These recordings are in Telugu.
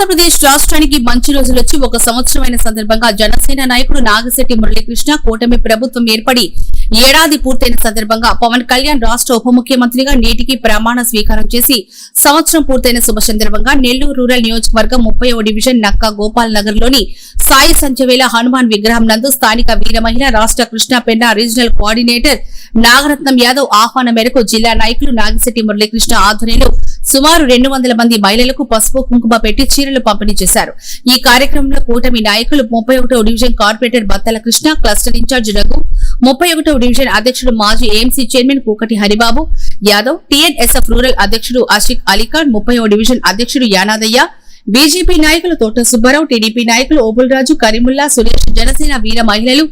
ఆంధ్రప్రదేశ్ రాష్ట్రానికి మంచి రోజులు వచ్చి ఒక సంవత్సరమైన సందర్భంగా జనసేన నాయకుడు నాగశెట్టి మురళీకృష్ణ కూటమి ప్రభుత్వం ఏర్పడి ఏడాది పూర్తయిన సందర్భంగా పవన్ కళ్యాణ్ రాష్ట ఉప ముఖ్యమంత్రిగా నేటికి ప్రమాణ స్వీకారం చేసి సంవత్సరం పూర్తయిన శుభ సందర్భంగా నెల్లూరు రూరల్ నియోజకవర్గం ముప్పై డివిజన్ నక్క గోపాల్ నగర్లోని సాయి సంచవేల హనుమాన్ విగ్రహం నందు స్థానిక వీర మహిళ రాష్ట కృష్ణ పెన్నా రీజనల్ కోఆర్డినేటర్ నాగరత్నం యాదవ్ ఆహ్వానం మేరకు జిల్లా నాయకులు నాగిశెట్టి మురళీకృష్ణ ఆధ్వర్యంలో సుమారు రెండు మంది మహిళలకు పసుపు కుంకుమ పెట్టి చీర చీరలు పంపిణీ చేశారు. ఈ కార్యక్రమంలో కూటమి నాయకులు ముప్పై ఒకటో division corporator Battala Krishna cluster incharge Raghu ముప్పై ఒకటో డివిజన్ అధ్యక్షుడు మాజీ AMC chairman Kukati Haribabu Yadav TNSF rural అధ్యక్షుడు అశిక్ అలీఖాన్ ముప్పై డివిజన్ అధ్యక్షుడు యానాదయ్య బీజేపీ నాయకులు తోట సుబ్బారావు టీడీపీ నాయకులు ఓబుల్రాజు కరీముల్లా సురేష్ జనసేన వీర మహిళలు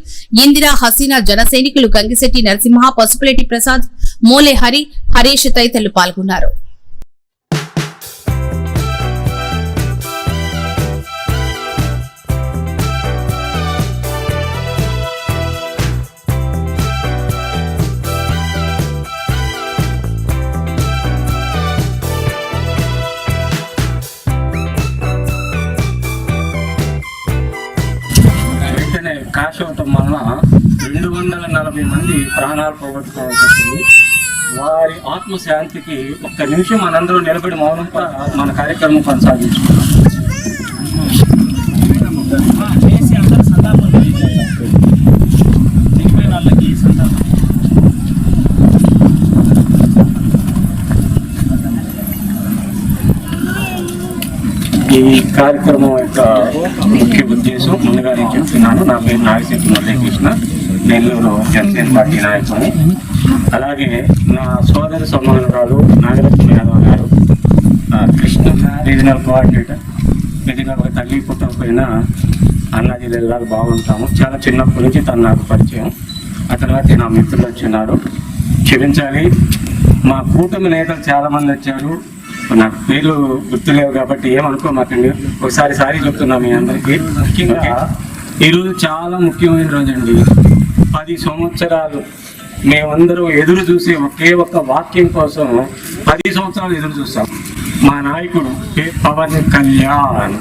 ఇందిరా హసీనా జన సైనికులు గంగిశెట్టి నరసింహ పసుపులేటి ప్రసాద్ మోలే హరి హరీష్ తదితరులు పాల్గొన్నారు. వందల నలభై మంది ప్రాణాలు పోగొట్టుకోవాల్సి వచ్చింది వారి ఆత్మశాంతికి ఒక్క నిమిషం మనందరూ నిలబడి మౌనం మన కార్యక్రమం కొనసాగించుకున్నాం చేసి ఈ కార్యక్రమం యొక్క ముఖ్య ఉద్దేశం ముందుగా నేను చెప్తున్నాను. నా పేరు నాగశెట్టి మురళీకృష్ణ. నెల్లూరు జనసేన పార్టీ నాయకుని అలాగే నా సోదరి సమానురాలు నాగరత్న యాదవ్ గారు కృష్ణ రీజనల్ కోఆర్డినేటర్ నిజంగా ఒక తల్లి పుట్టకపోయినా అన్న జిల్లాలో బాగుంటాము. చాలా చిన్నప్పటి నుంచి తను నాకు పరిచయం. ఆ తర్వాత నా మిత్రులు వచ్చినారు. క్షమించాలి. మా కూటమి నేతలు చాలా మంది వచ్చారు. నాకు పేర్లు గుర్తులేవు కాబట్టి ఏమనుకోమాకండి. ఒకసారి సారి చెప్తున్నా మీ అందరికీ. ముఖ్యంగా ఈరోజు చాలా ముఖ్యమైన రోజు అండి పది సంవత్సరాలు మేమందరూ ఎదురు చూసే ఒకే ఒక్క వాక్యం కోసం పది సంవత్సరాలు ఎదురు చూస్తాం. మా నాయకుడు పవన్ కళ్యాణ్.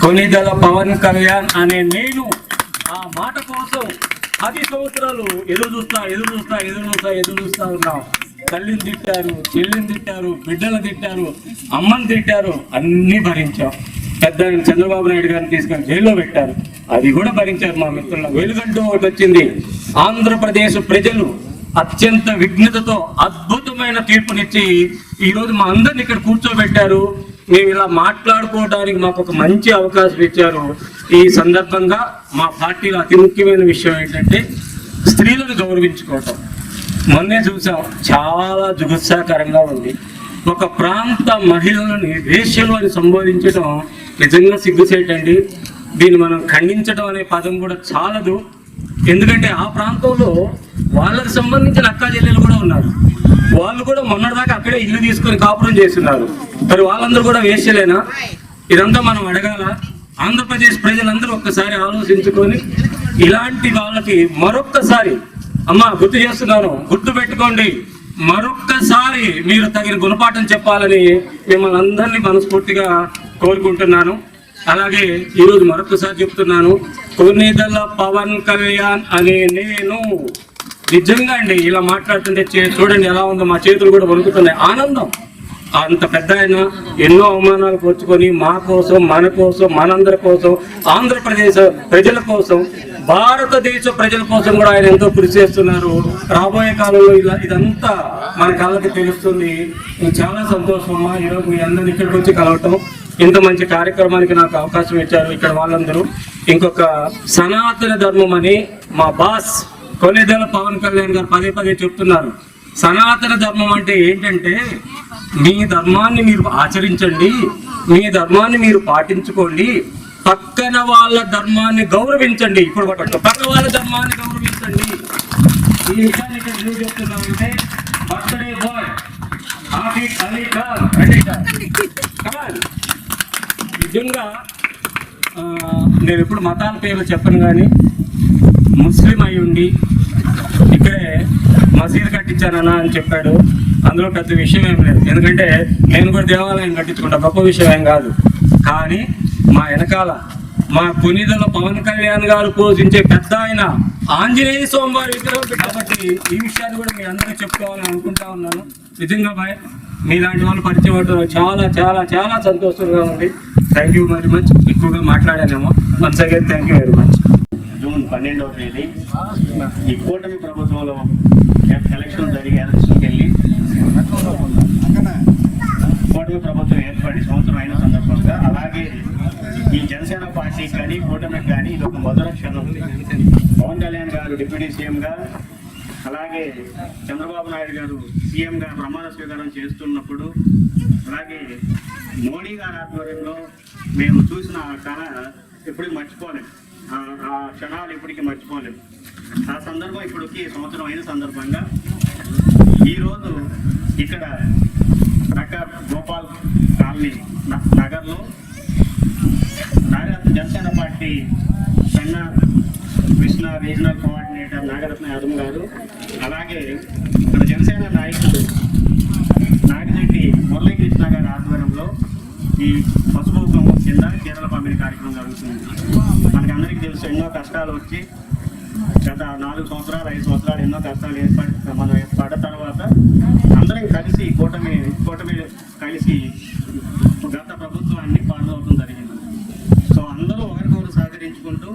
కొనిదల పవన్ కళ్యాణ్ అనే నేను ఆ మాట కోసం పది సంవత్సరాలు ఎదురు చూస్తా ఎదురు చూస్తా ఎదురు చూస్తా ఎదురు చూస్తా ఉన్నాం. తల్లిని తిట్టారు చెల్లిని తిట్టారు బిడ్డలు తిట్టారు అమ్మని తిట్టారు అన్నీ భరించాం. పెద్ద ఆయన చంద్రబాబు నాయుడు గారిని తీసుకొని జైల్లో పెట్టారు. అది కూడా భరించారు మా మిత్రుల. వెలుగంటూ ఒకటి వచ్చింది. ఆంధ్రప్రదేశ్ ప్రజలు అత్యంత విఘ్నతతో అద్భుతమైన తీర్పునిచ్చి ఈరోజు మా అందరిని ఇక్కడ కూర్చోబెట్టారు. మేము ఇలా మాట్లాడుకోవడానికి మాకు ఒక మంచి అవకాశం ఇచ్చారు. ఈ సందర్భంగా మా పార్టీలో అతి ముఖ్యమైన విషయం ఏంటంటే స్త్రీలను గౌరవించుకోవటం. మొన్నే చూసాం చాలా జుగుత్సాకరంగా ఉంది. ఒక ప్రాంత మహిళలని వేష్యలు అని సంబోధించడం నిజంగా సిగ్గుసేటండి దీన్ని మనం ఖండించడం అనే పదం కూడా చాలదు. ఎందుకంటే ఆ ప్రాంతంలో వాళ్ళకి సంబంధించిన అక్కా చెల్లెలు కూడా ఉన్నారు. వాళ్ళు కూడా మొన్నటిదాకా అక్కడే ఇల్లు తీసుకొని కాపురం చేస్తున్నారు. మరి వాళ్ళందరూ కూడా వేశ్యలేనా? ఇదంతా మనం అడగాల. ఆంధ్రప్రదేశ్ ప్రజలందరూ ఒక్కసారి ఆలోచించుకొని ఇలాంటి వాళ్ళకి మరొక్కసారి అమ్మా గుర్తు చేస్తున్నాను గుర్తు పెట్టుకోండి. మరొక్కసారి మీరు తగిన గుణపాఠం చెప్పాలని మిమ్మల్ని అందరినీ మనస్ఫూర్తిగా కోరుకుంటున్నాను. అలాగే ఈరోజు మరొకసారి చెప్తున్నాను కొన్నిదల పవన్ కళ్యాణ్ అనే నేను నిజంగా అండి ఇలా మాట్లాడుతుంటే చే- చూడండి ఎలా ఉందో మా చేతులు కూడా వణుకుతున్నాయి. ఆనందం. అంత పెద్ద ఆయన ఎన్నో అవమానాలు కూర్చుకొని మా కోసం మన కోసం మనందరి కోసం ఆంధ్రప్రదేశ్ ప్రజల కోసం భారతదేశ ప్రజల కోసం కూడా ఆయన ఎంతో కృషి చేస్తున్నారు. రాబోయే కాలంలో ఇలా ఇదంతా మన కళ్ళకి తెలుస్తుంది. చాలా సంతోషం ఈరోజు మీ అందరిని ఇక్కడికి వచ్చి కలవటం. ఇంత మంచి కార్యక్రమానికి నాకు అవకాశం ఇచ్చారు ఇక్కడ వాళ్ళందరూ. ఇంకొక సనాతన ధర్మం అని మా బాస్ కొన్నిదల పవన్ కళ్యాణ్ గారు పదే పదే చెప్తున్నారు. సనాతన ధర్మం అంటే ఏంటంటే మీ ధర్మాన్ని మీరు ఆచరించండి మీ ధర్మాన్ని మీరు పాటించుకోండి పక్కన వాళ్ళ ధర్మాన్ని గౌరవించండి. ఇప్పుడు పట్టండి పక్కన వాళ్ళ ధర్మాన్ని గౌరవించండి. ఈ విషయాన్ని ఇక్కడ ఎందుకు చెప్తున్నామంటే బర్త్డే బాయ్ ఆఫీస్ అలీ ఖాన్ నిజంగా నేను ఎప్పుడు మతాల పేర్లు చెప్పను కానీ ముస్లిం అయి ఉండి ఇక్కడే మసీదు కట్టించానన్నా అని చెప్పాడు. అందులో పెద్ద విషయం ఏం లేదు. ఎందుకంటే నేను కూడా దేవాలయం కట్టించుకుంటా. గొప్ప విషయం ఏం కాదు. కానీ మా వెనకాల మా పునీతుల పవన్ కళ్యాణ్ గారు పోషించే పెద్ద ఆయన ఆంజనేయ స్వామివారి విగ్రహం కాబట్టి ఈ విషయాన్ని కూడా మీ అందరికీ చెప్పుకోవాలని అనుకుంటా ఉన్నాను. నిజంగా భయ మీలాంటి వాళ్ళు పరిచయం అవడం చాలా చాలా చాలా సంతోషంగా ఉంది. థ్యాంక్ యూ వెరీ మచ్ ఎక్కువగా మాట్లాడానేమో. Once again thank you very much June పన్నెండవ తేదీ ఈ కూటమి ప్రభుత్వంలో ఎలక్షన్ జరిగే ఎలక్షన్కి వెళ్ళి కూటమి ప్రభుత్వం ఏర్పడి సంవత్సరం అయిన సందర్భంగా అలాగే ఈ జనసేన పార్టీ కానీ కూటమికి కానీ ఇది ఒక మధుర క్షణం. పవన్ కళ్యాణ్ గారు డిప్యూటీ సీఎంగా అలాగే చంద్రబాబు నాయుడు గారు సీఎంగా ప్రమాణ స్వీకారం చేస్తున్నప్పుడు అలాగే మోడీ గారి ఆధ్వర్యంలో మేము చూసిన ఆ కళ ఎప్పటికీ మర్చిపోలేం. ఆ- క్షణాలు ఇప్పటికీ మర్చిపోలేము ఆ సందర్భం ఇప్పటికి సంవత్సరం అయిన సందర్భంగా ఈరోజు ఇక్కడ నగర్ గోపాల్ కాలనీ నగర్లో Nagaratna Janasena party Chenna Krishna regional coordinator Nagaratna Yadav గారు అలాగే ఇక్కడ జనసేన నాయకుడు నాగిరెడ్డి మురళీకృష్ణ గారి ఆధ్వర్యంలో ఈ పసుపు కుంకుమ కింద చీరల పంపిణీ కార్యక్రమం జరుగుతుంది. మనకి అందరికీ తెలుసు ఎన్నో కష్టాలు వచ్చి గత నాలుగు సంవత్సరాలు ఐదు సంవత్సరాలు ఎన్నో కష్టాలు ఏర్పడి మనం పడ్డ తర్వాత అందరం కలిసి కూటమి కూటమి కలిసి గత ప్రభుత్వాన్ని పాల్గొనడం జరిగింది. సో అందరూ ఒకరికొకరు సహకరించుకుంటూ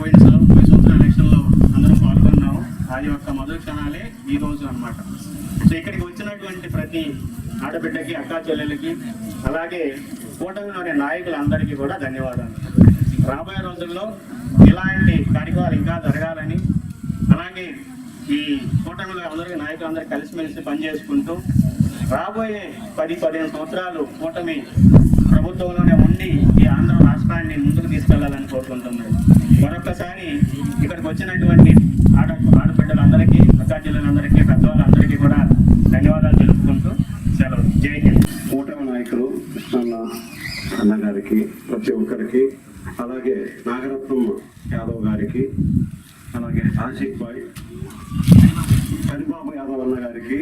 పోయిన పోయిన సంవత్సరం ఎలక్షన్లో అందరం పాల్గొన్నాము. అది యొక్క మధుర క్షణాలే ఈ రోజు అన్నమాట. సో ఇక్కడికి వచ్చినటువంటి ప్రతి ఆడబిడ్డకి అక్కా చెల్లెలకి అలాగే కూటమిలోని నాయకులందరికీ కూడా ధన్యవాదాలు. రాబోయే రోజుల్లో ఇలాంటి కార్యక్రమాలు ఇంకా జరగాలని అలాగే ఈ కూటమిలో అందరికీ నాయకులందరూ కలిసిమెలిసి పనిచేసుకుంటూ రాబోయే పది పదిహేను సంవత్సరాలు కూటమి ప్రభుత్వంలోనే ఉండి ఈ ఆంధ్ర రాష్ట్రాన్ని ముందుకు తీసుకెళ్ళాలని కోరుకుంటున్నాను. మరొకసారి ఇక్కడికి వచ్చినటువంటి ఆడ ఆడబిడ్డలందరికీ అక్కా జిల్లాలందరికీ పెద్దవాళ్ళందరికీ కూడా ధన్యవాదాలు తెలుపుకుంటూ సెలవు. జై హింద్. కూటమి నాయకులు కృష్ణన్న అన్నగారికి ప్రతి ఒక్కరికి అలాగే నాగరత్నం యాదవ్ గారికి అలాగే ఆశిక్ బాయ్ హరిబాబు యాదవ్ అన్న గారికి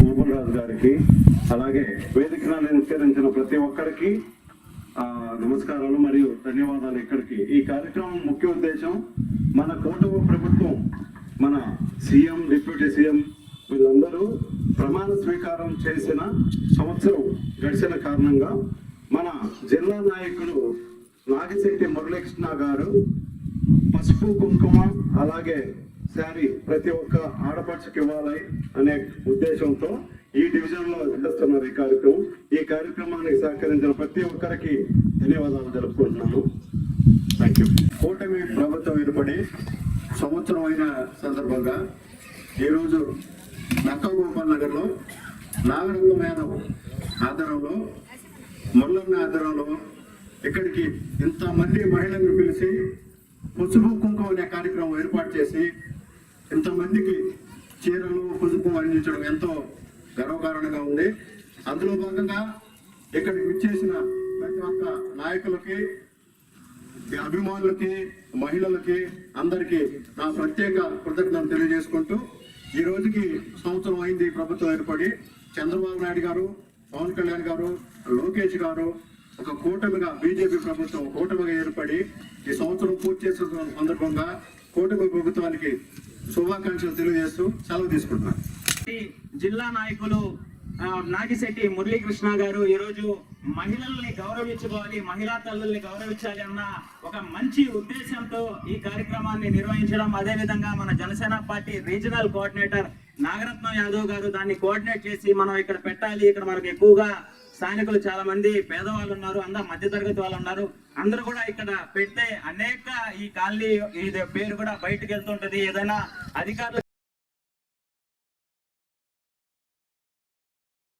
మోహన్ రాజు గారికి అలాగే వేదికను నిస్కరించిన ప్రతి ఒక్కరికి ఆ, నమస్కారాలు మరియు ధన్యవాదాలు ఇక్కడికి. ఈ కార్యక్రమం ముఖ్య ఉద్దేశం మన కూటమి ప్రభుత్వం మన సీఎం డిప్యూటీ సీఎం వీళ్ళందరూ ప్రమాణ స్వీకారం చేసిన సంవత్సరం గడిచిన కారణంగా మన జిల్లా నాయకులు నాగిశెట్టి మురళీకృష్ణ గారు పసుపు కుంకుమ అలాగే శారీ ప్రతి ఒక్క ఆడపడుచుకి ఇవ్వాలి అనే ఉద్దేశంతో ఈ డివిజన్లో చేస్తున్నారు ఈ కార్యక్రమం. ఈ కార్యక్రమానికి సహకరించిన ప్రతి ఒక్కరికి ధన్యవాదాలు జరుపుకుంటున్నాను థ్యాంక్ యూ కూటమి ప్రభుత్వం ఏర్పడి సంవత్సరం అయిన సందర్భంగా ఈరోజు నక్కగోపాల్ నగర్లో నాగరంగం యాదవ్ ఆధ్వర్యంలో మురళన్న ఆధ్వర్యంలో ఇక్కడికి ఇంతమంది మహిళలను పిలిచి పసుపు కుంకుమ అనే కార్యక్రమం ఏర్పాటు చేసి ఇంతమందికి చీరలు పసుపు అందించడం ఎంతో గర్వకారణంగా ఉంది. అందులో భాగంగా ఇక్కడ విచ్చేసిన ప్రతి ఒక్క నాయకులకి అభిమానులకి మహిళలకి అందరికీ నా ప్రత్యేక కృతజ్ఞతలు తెలియజేసుకుంటూ ఈ రోజుకి సంవత్సరం అయింది ప్రభుత్వం ఏర్పడి. చంద్రబాబు నాయుడు గారు పవన్ కళ్యాణ్ గారు లోకేష్ గారు ఒక కూటమిగా బీజేపీ ప్రభుత్వం కూటమిగా ఏర్పడి ఈ సంవత్సరం పూర్తి చేసిన సందర్భంగా కూటమి ప్రభుత్వానికి శుభాకాంక్షలు తెలియజేస్తూ సెలవు తీసుకుంటున్నాను. జిల్లా నాయకులు నాగిశెట్టి మురళీకృష్ణ గారు ఈరోజు మహిళల్ని గౌరవించుకోవాలి మహిళా తల్లుల్ని గౌరవించాలి అన్న ఒక మంచి ఉద్దేశంతో ఈ కార్యక్రమాన్ని నిర్వహించడం. అదే విధంగా మన Janasena party regional coordinator Nagaratnam Yadav గారు దాన్ని కోఆర్డినేట్ చేసి మనం ఇక్కడ పెట్టాలి. ఇక్కడ మనకు ఎక్కువగా స్థానికులు చాలా మంది పేదవాళ్ళు ఉన్నారు అందరూ మధ్యతరగతి వాళ్ళు ఉన్నారు. అందరూ కూడా ఇక్కడ పెడితే అనేక ఈ కాలనీ ఇది పేరు కూడా బయటకు వెళ్తుంటది. ఏదైనా అధికారులు